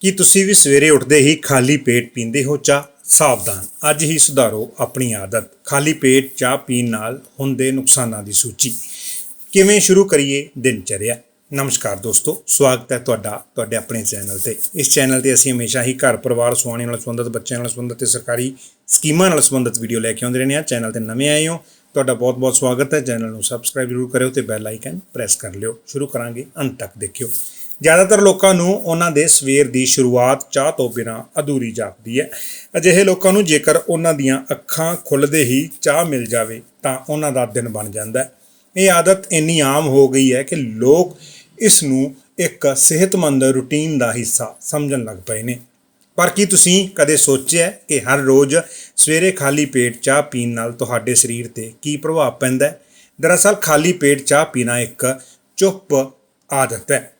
ਕੀ ਤੁਸੀਂ ਵੀ ਸਵੇਰੇ ਉੱਠਦੇ ਹੀ ਖਾਲੀ ਪੇਟ ਪੀਂਦੇ ਹੋ ਚਾਹ? ਸਾਵਧਾਨ, ਅੱਜ ਹੀ ਸੁਧਾਰੋ ਆਪਣੀ ਆਦਤ। ਖਾਲੀ ਪੇਟ ਚਾਹ ਪੀਣ ਨਾਲ ਹੁੰਦੇ ਨੁਕਸਾਨਾਂ ਦੀ ਸੂਚੀ। ਕਿਵੇਂ ਸ਼ੁਰੂ ਕਰੀਏ ਦਿਨਚਰਿਆ? ਨਮਸਕਾਰ ਦੋਸਤੋ, ਸਵਾਗਤ ਹੈ ਤੁਹਾਡਾ, ਤੁਹਾਡੇ ਆਪਣੇ ਚੈਨਲ ਤੇ। ਇਸ ਚੈਨਲ ਤੇ ਅਸੀਂ ਹਮੇਸ਼ਾ ਹੀ ਘਰ ਪਰਿਵਾਰ, ਸੁਆਣੀ ਨਾਲ ਸੰਬੰਧਿਤ, ਬੱਚਿਆਂ ਨਾਲ ਸੰਬੰਧਿਤ ਤੇ ਸਰਕਾਰੀ ਸਕੀਮਾਂ ਨਾਲ ਸੰਬੰਧਿਤ ਵੀਡੀਓ ਲੈ ਕੇ ਆਉਂਦੇ ਰਹਿੰਦੇ ਹਾਂ। ਚੈਨਲ ਤੇ ਨਵੇਂ ਆਏ ਹੋ, ਤੁਹਾਡਾ ਬਹੁਤ-ਬਹੁਤ ਸਵਾਗਤ ਹੈ। ਚੈਨਲ ਨੂੰ ਸਬਸਕ੍ਰਾਈਬ ਜ਼ਰੂਰ ਕਰਿਓ ਤੇ ਬੈਲ ਆਈਕਨ ਪ੍ਰੈਸ ਕਰ ਲਿਓ। ਸ਼ੁਰੂ ਕਰਾਂਗੇ ਅੰਤ ਤੱਕ ਦੇਖਿਓ। ਜ਼ਿਆਦਾਤਰ ਲੋਕਾਂ ਨੂੰ ਉਹਨਾਂ ਦੇ ਸਵੇਰ ਦੀ ਸ਼ੁਰੂਆਤ ਚਾਹ ਤੋਂ ਬਿਨਾਂ ਅਧੂਰੀ ਜਾਪਦੀ ਹੈ। ਅਜਿਹੇ ਲੋਕਾਂ ਨੂੰ ਜੇਕਰ ਉਹਨਾਂ ਦੀਆਂ ਅੱਖਾਂ ਖੁੱਲਦੇ ਹੀ ਚਾਹ ਮਿਲ ਜਾਵੇ, ਤਾਂ ਉਹਨਾਂ ਦਾ ਦਿਨ ਬਣ ਜਾਂਦਾ ਹੈ। ਇਹ ਆਦਤ ਇੰਨੀ ਆਮ ਹੋ ਗਈ ਹੈ ਕਿ ਲੋਕ ਇਸ ਨੂੰ ਇੱਕ ਸਿਹਤਮੰਦ ਰੁਟੀਨ ਦਾ ਹਿੱਸਾ ਸਮਝਣ ਲੱਗ ਪਏ ਨੇ। ਪਰ ਕੀ ਤੁਸੀਂ ਕਦੇ ਸੋਚਿਆ ਕਿ ਹਰ ਰੋਜ਼ ਸਵੇਰੇ ਖਾਲੀ ਪੇਟ ਚਾਹ ਪੀਣ ਨਾਲ ਤੁਹਾਡੇ ਸਰੀਰ ਤੇ ਕੀ ਪ੍ਰਭਾਵ ਪੈਂਦਾ ਹੈ? ਦਰਅਸਲ ਖਾਲੀ ਪੇਟ ਚਾਹ ਪੀਣਾ ਇੱਕ ਚੁੱਪ ਆਦਤ ਹੈ।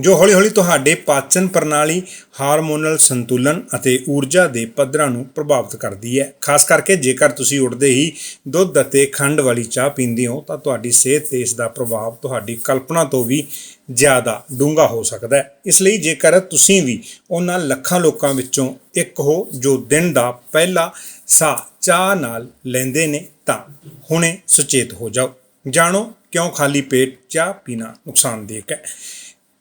ਜੋ ਹੌਲੀ-ਹੌਲੀ ਤੁਹਾਡੇ ਪਾਚਨ ਪ੍ਰਣਾਲੀ, ਹਾਰਮੋਨਲ ਸੰਤੁਲਨ ਅਤੇ ਊਰਜਾ ਦੇ ਪੱਧਰਾਂ ਨੂੰ ਪ੍ਰਭਾਵਿਤ ਕਰਦੀ ਹੈ। ਖਾਸ ਕਰਕੇ ਜੇਕਰ ਤੁਸੀਂ ਉੱਠਦੇ ਹੀ ਦੁੱਧ ਅਤੇ ਖੰਡ ਵਾਲੀ ਚਾਹ ਪੀਂਦੇ ਹੋ, ਤਾਂ ਤੁਹਾਡੀ ਸਿਹਤ ਤੇ ਇਸ ਦਾ ਪ੍ਰਭਾਵ ਤੁਹਾਡੀ ਕਲਪਨਾ ਤੋਂ ਵੀ ਜ਼ਿਆਦਾ ਡੂੰਘਾ ਹੋ ਸਕਦਾ ਹੈ। ਇਸ ਲਈ ਜੇਕਰ ਤੁਸੀਂ ਵੀ ਉਹਨਾਂ ਲੱਖਾਂ ਲੋਕਾਂ ਵਿੱਚੋਂ ਇੱਕ ਹੋ ਜੋ ਦਿਨ ਦਾ ਪਹਿਲਾ ਸਾਹ ਚਾਹ ਨਾਲ ਲੈਂਦੇ ਨੇ, ਤਾਂ ਹੁਣੇ ਸੁਚੇਤ ਹੋ ਜਾਓ। ਜਾਣੋ ਕਿਉਂ ਖਾਲੀ ਪੇਟ ਚਾਹ ਪੀਣਾ ਨੁਕਸਾਨਦਾਇਕ ਹੈ।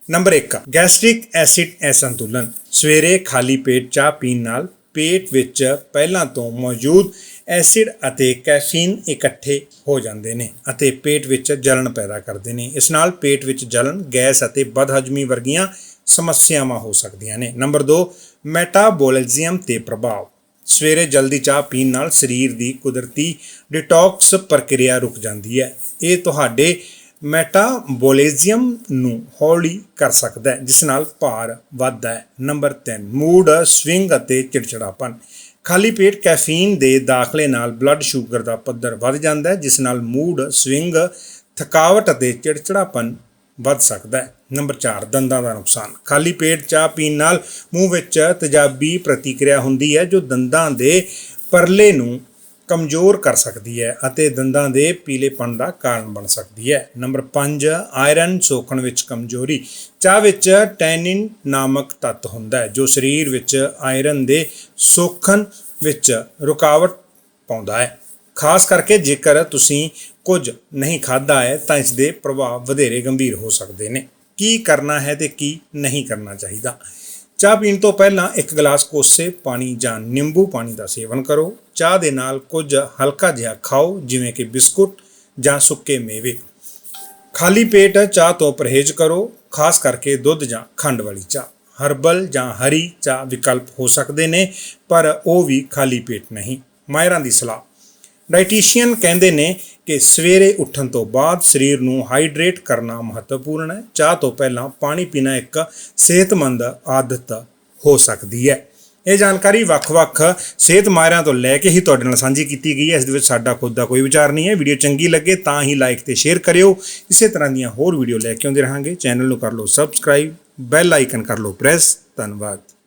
ਨੰਬਰ 1 ਗੈਸਟ੍ਰਿਕ ਐਸਿਡ ਅਸੰਤੁਲਨ ਸਵੇਰੇ ਖਾਲੀ ਪੇਟ ਚਾਹ ਪੀਣ ਨਾਲ ਪੇਟ ਵਿੱਚ ਪਹਿਲਾਂ ਤੋਂ ਮੌਜੂਦ ਐਸਿਡ ਅਤੇ ਕੈਫੀਨ ਇਕੱਠੇ ਹੋ ਜਾਂਦੇ ਨੇ ਅਤੇ ਪੇਟ ਵਿੱਚ ਜਲਣ ਪੈਦਾ ਕਰਦੇ ਨੇ। ਇਸ ਨਾਲ ਪੇਟ ਵਿੱਚ ਜਲਣ, ਗੈਸ ਅਤੇ ਬਦਹਜਮੀ ਵਰਗੀਆਂ ਸਮੱਸਿਆਵਾਂ ਹੋ ਸਕਦੀਆਂ ਨੇ। ਨੰਬਰ 2 ਮੈਟਾਬੋਲਿਜ਼ਮ ਤੇ ਪ੍ਰਭਾਵ। ਸਵੇਰੇ ਜਲਦੀ ਚਾਹ ਪੀਣ ਨਾਲ ਸਰੀਰ ਦੀ ਕੁਦਰਤੀ ਡਿਟੌਕਸ ਪ੍ਰਕਿਰਿਆ ਰੁਕ ਜਾਂਦੀ ਹੈ। ਇਹ ਤੁਹਾਡੇ ਮੈਟਾਬੋਲਿਜ਼ਮ ਨੂੰ ਹੌਲੀ ਕਰ ਸਕਦਾ ਹੈ, ਜਿਸ ਨਾਲ ਭਾਰ ਵੱਧਦਾ ਹੈ। ਨੰਬਰ 3 ਮੂਡ, ਸਵਿੰਗ ਅਤੇ ਚਿੜਚਿੜਾਪਨ। ਖਾਲੀ ਪੇਟ ਕੈਫੀਨ ਦੇ ਦਾਖਲੇ ਨਾਲ ਬਲੱਡ ਸ਼ੂਗਰ ਦਾ ਪੱਧਰ ਵੱਧ ਜਾਂਦਾ ਹੈ, ਜਿਸ ਨਾਲ ਮੂਡ, ਸਵਿੰਗ, ਥਕਾਵਟ ਅਤੇ ਚਿੜਚਿੜਾਪਨ ਵੱਧ ਸਕਦਾ ਹੈ। ਨੰਬਰ 4 ਦੰਦਾਂ ਦਾ ਨੁਕਸਾਨ। ਖਾਲੀ ਪੇਟ ਚਾਹ ਪੀਣ ਨਾਲ ਮੂੰਹ ਵਿੱਚ ਤੇਜ਼ਾਬੀ ਪ੍ਰਤੀਕਿਰਿਆ ਹੁੰਦੀ ਹੈ, ਜੋ ਦੰਦਾਂ ਦੇ ਪਰਲੇ ਨੂੰ ਕਮਜ਼ੋਰ ਕਰ ਸਕਦੀ ਹੈ ਅਤੇ ਦੰਦਾਂ ਦੇ ਪੀਲੇਪਣ ਦਾ ਕਾਰਨ ਬਣ ਸਕਦੀ ਹੈ। ਨੰਬਰ 5 ਆਇਰਨ ਸੋਖਣ ਵਿੱਚ ਕਮਜ਼ੋਰੀ। ਚਾਹ ਵਿੱਚ ਟੈਨਿਨ ਨਾਮਕ ਤੱਤ ਹੁੰਦਾ ਹੈ, ਜੋ ਸਰੀਰ ਵਿੱਚ ਆਇਰਨ ਦੇ ਸੋਖਣ ਵਿੱਚ ਰੁਕਾਵਟ ਪਾਉਂਦਾ ਹੈ। ਖਾਸ ਕਰਕੇ ਜੇਕਰ ਤੁਸੀਂ ਕੁਝ ਨਹੀਂ ਖਾਦਾ ਹੈ, ਤਾਂ ਇਸ ਦੇ ਪ੍ਰਭਾਵ ਵਧੇਰੇ ਗੰਭੀਰ ਹੋ ਸਕਦੇ ਨੇ। ਕੀ ਕਰਨਾ ਹੈ ਤੇ ਕੀ ਨਹੀਂ ਕਰਨਾ ਚਾਹੀਦਾ? ਚਾਹ ਪੀਣ ਤੋਂ ਪਹਿਲਾਂ ਇੱਕ ਗਲਾਸ ਕੋਸੇ ਪਾਣੀ ਜਾਂ ਨਿੰਬੂ ਪਾਣੀ ਦਾ ਸੇਵਨ ਕਰੋ। ਚਾਹ ਦੇ ਨਾਲ ਕੁਝ ਹਲਕਾ ਜਿਹਾ ਖਾਓ, ਜਿਵੇਂ ਕਿ ਬਿਸਕੁਟ ਜਾਂ ਸੁੱਕੇ ਮੇਵੇ। ਖਾਲੀ ਪੇਟ ਚਾਹ ਤੋਂ ਪਰਹੇਜ਼ ਕਰੋ, ਖਾਸ ਕਰਕੇ ਦੁੱਧ ਜਾਂ ਖੰਡ ਵਾਲੀ ਚਾਹ। ਹਰਬਲ ਜਾਂ ਹਰੀ ਚਾਹ ਵਿਕਲਪ ਹੋ ਸਕਦੇ ਨੇ, ਪਰ ਉਹ ਵੀ ਖਾਲੀ ਪੇਟ ਨਹੀਂ। ਮਾਇਰਾਂ ਦੀ ਸਲਾਹ। ਡਾਈਟੀਸ਼ੀਅਨ ਕਹਿੰਦੇ ਨੇ ਕਿ ਸਵੇਰੇ ਉੱਠਣ ਤੋਂ ਬਾਅਦ ਸਰੀਰ ਨੂੰ ਹਾਈਡਰੇਟ ਕਰਨਾ ਮਹੱਤਵਪੂਰਨ ਹੈ। ਚਾਹ ਤੋਂ ਪਹਿਲਾਂ ਪਾਣੀ ਪੀਣਾ ਇੱਕ ਸਿਹਤਮੰਦ ਆਦਤ ਹੋ ਸਕਦੀ ਹੈ। ਇਹ ਜਾਣਕਾਰੀ ਵੱਖ-ਵੱਖ ਸਿਹਤ ਮਾਹਿਰਾਂ ਤੋਂ ਲੈ ਕੇ ਹੀ ਤੁਹਾਡੇ ਨਾਲ ਸਾਂਝੀ ਕੀਤੀ ਗਈ ਹੈ। ਇਸ ਦੇ ਵਿੱਚ ਸਾਡਾ ਖੁਦ ਦਾ ਕੋਈ ਵਿਚਾਰ ਨਹੀਂ ਹੈ। ਵੀਡੀਓ ਚੰਗੀ ਲੱਗੇ ਤਾਂ ਹੀ ਲਾਈਕ ਤੇ ਸ਼ੇਅਰ ਕਰਿਓ। ਇਸੇ ਤਰ੍ਹਾਂ ਦੀਆਂ ਹੋਰ ਵੀਡੀਓ ਲੈ ਕੇ ਆਉਂਦੇ ਰਹਾਂਗੇ। ਚੈਨਲ ਨੂੰ ਕਰ ਲਓ ਸਬਸਕ੍ਰਾਈਬ, ਬੈਲ ਆਈਕਨ ਕਰ ਲਓ ਪ੍ਰੈਸ। ਧੰਨਵਾਦ।